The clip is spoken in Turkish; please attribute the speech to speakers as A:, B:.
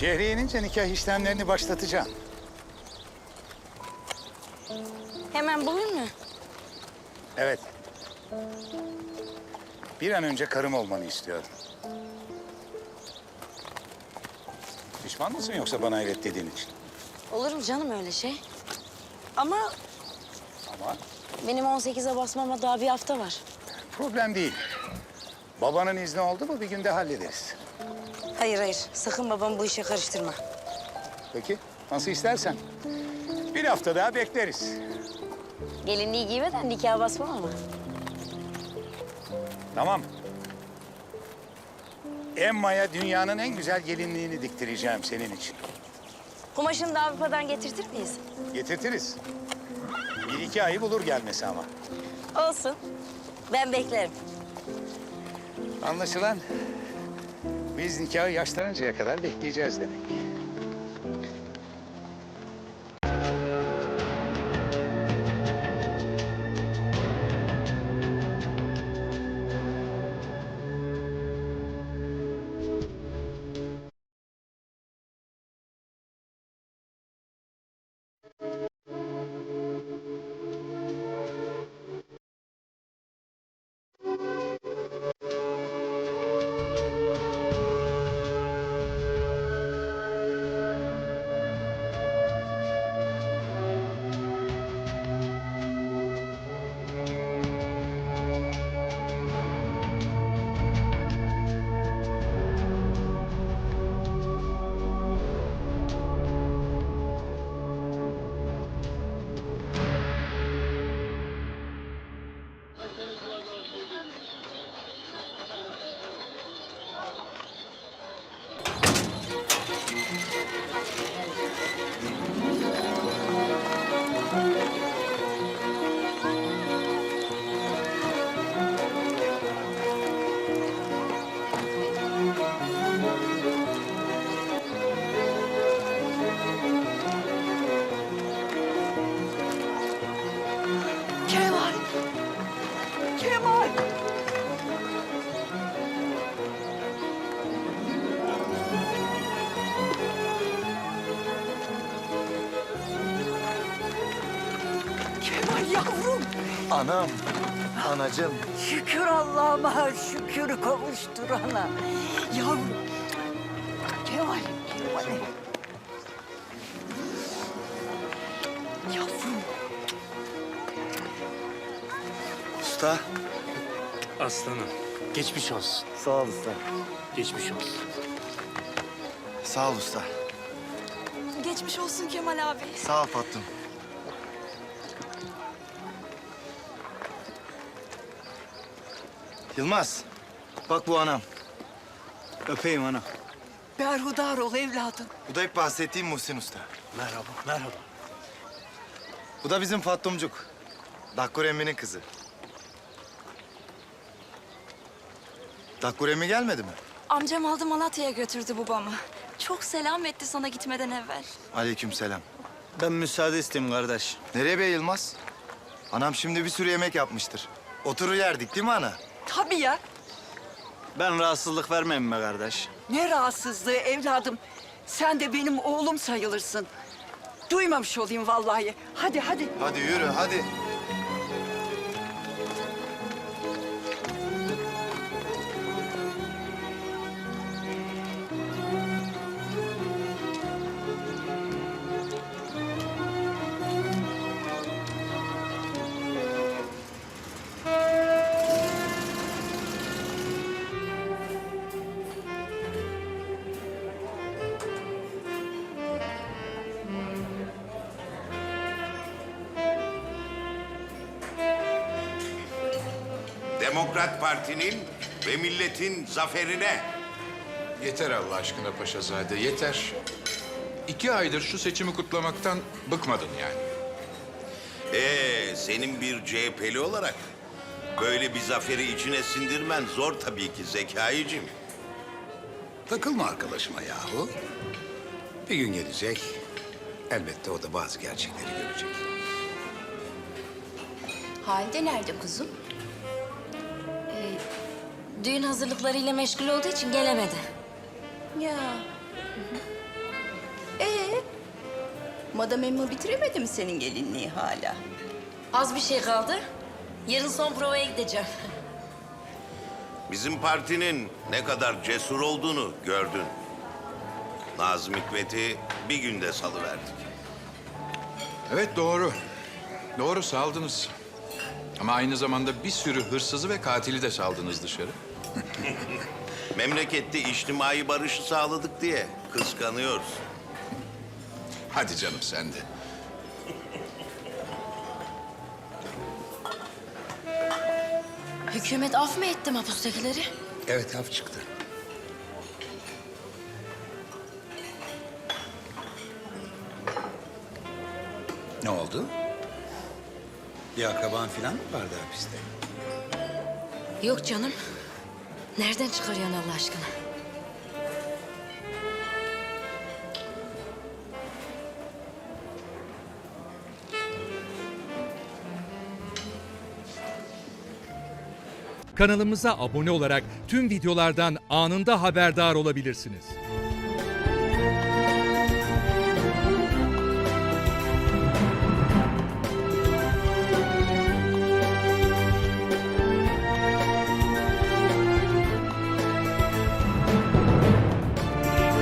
A: Şehriye inince nikah işlemlerini başlatacağım.
B: Hemen bugün mü?
A: Evet. Bir an önce karım olmanı istiyorum. Pişman mısın yoksa bana evet dediğin için?
B: Olur mu canım öyle şey? Ama
A: Ama
B: benim 18'e basmama daha bir hafta var.
A: problem değil. Babanın izni oldu mu bir günde hallederiz.
B: Hayır hayır sakın babamı bu işe karıştırma.
A: Peki nasıl istersen. Bir hafta daha bekleriz.
B: Gelinliği giymeden nikaha basmam ama.
A: Tamam. Emma'ya dünyanın en güzel gelinliğini diktireceğim senin için.
B: Kumaşını da Avrupa'dan getirtir miyiz?
A: Getirtiriz. Bir iki ayı bulur gelmesi ama.
B: Olsun. Ben beklerim.
A: Anlaşılan biz nikahı yaşlanıncaya kadar bekleyeceğiz demek.
C: Anam, anacım.
D: Şükür Allah'ıma şükür kavuşturana. Yavrum! Kemal! Kemal! Yavrum!
C: Usta.
E: Aslanım. Geçmiş olsun.
C: Sağ ol usta.
E: Geçmiş olsun.
C: Sağ ol usta.
F: Geçmiş olsun Kemal abi.
C: Sağ ol Fattım. Yılmaz. Bak bu anam. Öpeyim ana.
D: Berhudar ol evladım.
C: Bu da hep bahsettiğim Muhsin Usta.
E: Merhaba, merhaba.
C: Bu da bizim Fattumcuk. Dakkur emminin kızı. Dakkur emmi gelmedi mi?
F: Amcam aldı Malatya'ya götürdü babamı. Çok selam etti sana gitmeden evvel.
C: Aleykümselam.
G: Ben müsaade isteyeyim kardeş.
C: Nereye be Yılmaz? Anam şimdi bir sürü yemek yapmıştır. Oturur yerdik değil mi ana?
D: Tabii ya.
G: Ben rahatsızlık vermeyeyim be kardeş.
D: Ne rahatsızlığı evladım. Sen de benim oğlum sayılırsın. Duymamış olayım vallahi. Hadi hadi.
C: Hadi yürü hadi.
H: Demokrat Parti'nin ve milletin zaferine.
I: Yeter Allah aşkına Paşazade, yeter. İki aydır şu seçimi kutlamaktan bıkmadın yani.
H: Ee, senin bir CHP'li olarak böyle bir zaferi içine sindirmen zor tabii ki Zekai'cim.
A: Takılma arkadaşıma yahu. Bir gün gelecek. Elbette o da bazı gerçekleri görecek.
F: Halide nerede kuzum?
B: Düğün hazırlıklarıyla meşgul olduğu için gelemedi.
F: Ya. Ee, Madam Emma bitiremedi mi senin gelinliği hala?
B: Az bir şey kaldı. Yarın son provaya gideceğim.
H: Bizim partinin ne kadar cesur olduğunu gördün. Nazım Hikmet'i bir günde salıverdik.
I: Evet doğru. Doğru saldınız. Ama aynı zamanda bir sürü hırsızı ve katili de saldınız dışarı.
H: Memlekette içtimai barışı sağladık diye kıskanıyoruz.
I: Hadi canım sen de.
B: Hükümet af mı etti mapustakileri?
A: Evet haf çıktı. Ne oldu? Bir akraban falan mı vardı hapiste?
B: Yok canım. Nereden çıkarıyorsun Allah aşkına?
J: Kanalımıza abone olarak tüm videolardan anında haberdar olabilirsiniz.